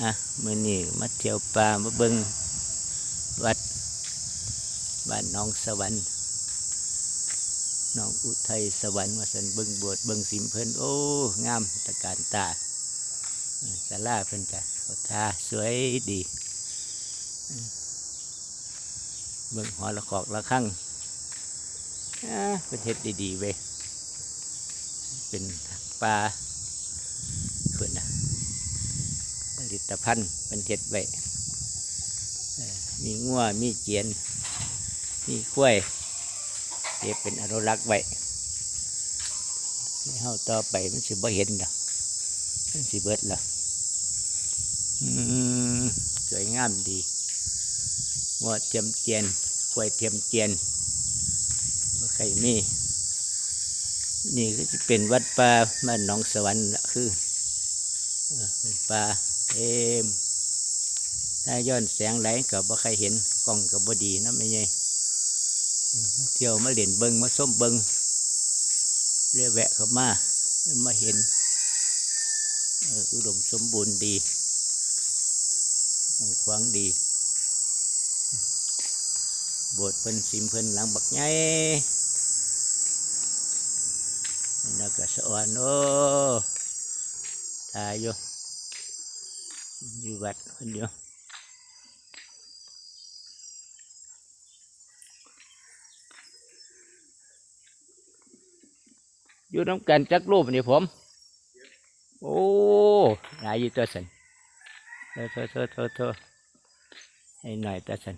อะมื่อนี้มาเที่ยวป่ามาเบิงวัดบ้านน้องสวรรค์น้องอุทัยสวรรค์มาสันเบิงบวชเบิงสิมเพิ่นโอ้งามตะการตาเออศาลาเพิ่นจ้ะเขาทาสวยดี เบิงหอละขอกละข้างอ่าเป็นเฮ็ดดีๆเว้ยเป็นป่าเพิ่นนะ ผ ลิตภัณฑ์เป็นเฮ็ดไว้มีงัวมีเจียน มีข้วยเก็บเป็นอนุรักษ์ไว้ให้เฮาต่อไปมันสิบ่เห็นดอกมันสิเบิดละอืมสวยงามดีงัวเทียมเจียนข้วยเทียมเจียนบ่ใครมีนี่ก็จะเป็นวัดป่าบ้านหนองสวรรค์คือเป็นปลา เต็มถ้าย้อนแสงไหลกับบ่ใครเห็นกล้องกับบ่ดีนะไม่ไงเที่ยวมาเล่นเบิงมาส้มเบิงเรียแวะเข้ามาแล้วมาเห็นอุดมสมบูรณ์ดีขวางดีบสถ์เพิ่นสิมเพิ่นหลังบักใหญ่แล้วก็สะออนโอ้ตายอยู่ อยู่วัดคนเดียวอยู่น้ำกันจักรูปนี่ผม โอ้นายอยู่ตัวสันโทษโทษโทษโทษโทษให้หน่อยตัวสัน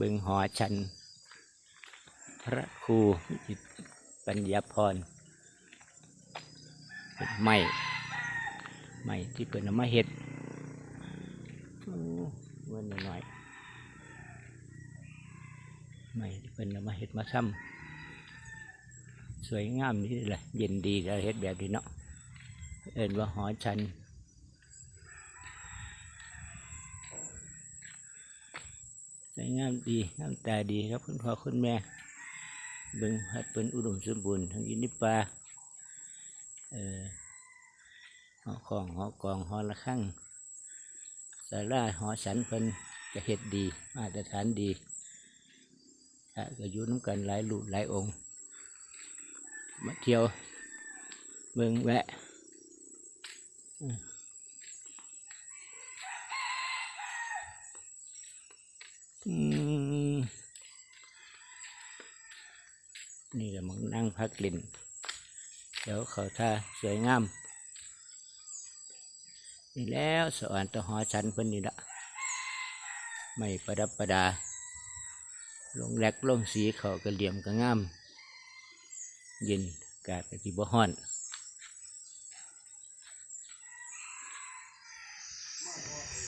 บึงหอชัน พระครูปัญญาพรเป็นไม้ไม้ที่เป็นเอามาเห็ดเงินหน่อยๆไม้ที่เป็นเอามาเห็ดมาซ้ำสวยงามนี่แหละเย็นดีแล้วเห็ดแบบนี้เนาะเอินว่าหอชันสวยงามดีงามตาดีครับคุณพ่อคุณแม่ เบิ่งฮัดเป็นอุดมสมบูรณ์ทั้งอินิปลาเอ่อหอของหอกองหอละข้างสาราหอฉันเพิ่นจะเฮ็ดดี มาตรฐานดีพระก็อยู่น้ำกันหลายลูกหลายองค์ มาเที่ยวเบิ่งแวะอืม นี่จะมังนั่งพักลิ่นเดี๋ยวเขาท่าสวยงาม นี่แล้วสวรรค์ตะหอชันเพิ่นนี่ละไม่ประดับประดา ลงแหลกลงสีเขากระเหลี่ยมกระงาม เย็นกาดกะทิบ่ฮ้อน